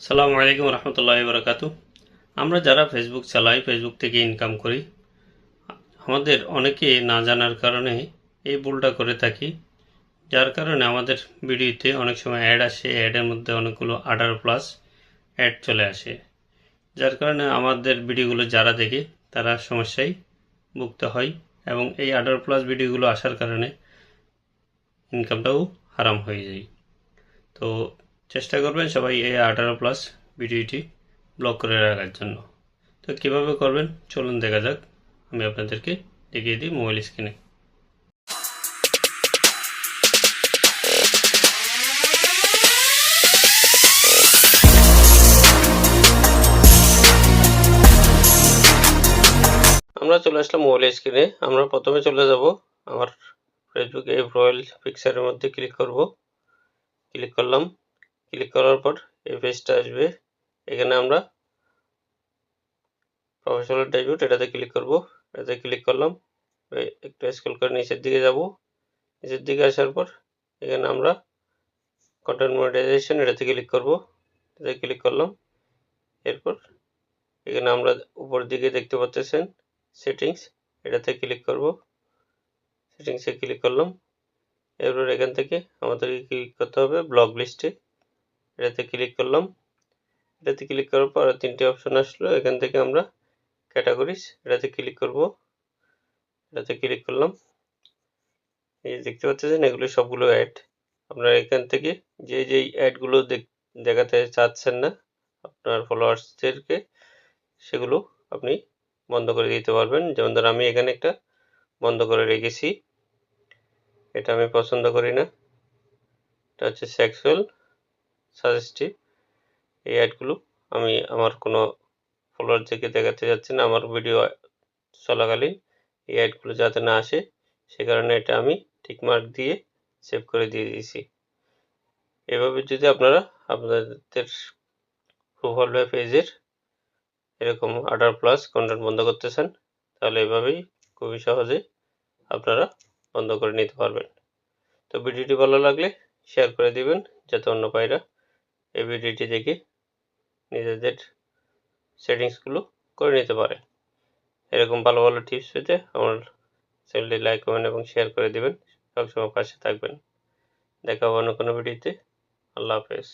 সালামু আলাইকুম রহমতুল্লাহ বরকাতু আমরা যারা ফেসবুক চালাই ফেসবুক থেকে ইনকাম করি, আমাদের অনেকে না জানার কারণে এই ভুলটা করে থাকি। যার কারণে আমাদের ভিডিওতে অনেক সময় অ্যাড আসে অ্যাডের মধ্যে অনেকগুলো আঠারো প্লাস অ্যাড চলে আসে। যার কারণে আমাদের ভিডিওগুলো যারা দেখে, তারা সমস্যায় ভুগতে হয় এবং এই আঠারো প্লাস ভিডিওগুলো আসার কারণে ইনকামটাও হারাম হয়ে যায়। তো চেষ্টা করবেন সবাই এই আঠারো প্লাস ভিডিওটি ব্লক করে রাখার জন্য। তো কীভাবে করবেন? চলুন দেখা যাক। আমি আপনাদেরকে দেখিয়ে দিই মোবাইল স্ক্রিনে আমরা চলে আসলাম মোবাইল স্ক্রিনে আমরা প্রথমে চলে যাব আমার ফেসবুক এই প্রোফাইল পিকচারের মধ্যে ক্লিক করব। ক্লিক করলাম। ক্লিক করার পর এই পেজটা আসবে। এখানে আমরা প্রফেশনাল ড্যাশবোর্ড এটাতে ক্লিক করব। এটাতে ক্লিক করলাম। একটু স্ক্রল করে নিচের দিকে যাব। নিচের দিকে আসার পর এখানে আমরা কন্টেন্ট মনিটাইজেশন এটাতে ক্লিক করব। এটাতে ক্লিক করলাম। এরপর এখানে আমরা উপর দিকে দেখতে পাচ্ছেন সেটিংস এটাতে ক্লিক করব। সেটিংসে ক্লিক করলাম। এরপর এখান থেকে আমাদেরকে ক্লিক করতে হবে ব্লক লিস্টে এটাতে ক্লিক করলাম। এটাতে ক্লিক করার পর তিনটে অপশন আসলো। এখান থেকে আমরা ক্যাটাগরিজ এটাতে ক্লিক করব। এটাতে ক্লিক করলাম। এই দেখতে পাচ্ছেন, এগুলো সবগুলো অ্যাড আপনারা এখান থেকে যে যেই অ্যাডগুলো দেখাতে চাচ্ছেন না, আপনার ফলোয়ার্সদেরকে সেগুলো আপনি বন্ধ করে দিতে পারবেন। যেমন ধর, আমি এখানে একটা বন্ধ করে রেখেছি। এটা আমি পছন্দ করি না। এটা হচ্ছে সেক্সুয়াল সাজেস্টিভ এই অ্যাডগুলো আমি আমার কোনো ফলোয়ারদেরকে দেখাতে যাচ্ছি না, আমার ভিডিও চলাকালীন এই অ্যাডগুলো যাতে না আসে, সে কারণে এটা আমি টিকমার্ক দিয়ে সেভ করে দিয়ে দিয়েছি। এভাবে যদি আপনারা আপনাদের প্রোফাইল বা পেজের এরকম আঠারো প্লাস কন্টেন্ট বন্ধ করতে চান, তাহলে এভাবেই খুবই সহজে আপনারা বন্ধ করে নিতে পারবেন। তো ভিডিওটি ভালো লাগলে শেয়ার করে দিবেন, যাতে অন্য পায়রা এই থেকে নিজেদের সেটিংসগুলো করে নিতে পারে। এরকম ভালো ভালো টিপস পেতে আমার চ্যানেলটি লাইক কমেন্ট এবং শেয়ার করে দেবেন। সবসময় পাশে থাকবেন। দেখা হবে অন্য কোনো ভিডিওতে আল্লাহ হাফেজ।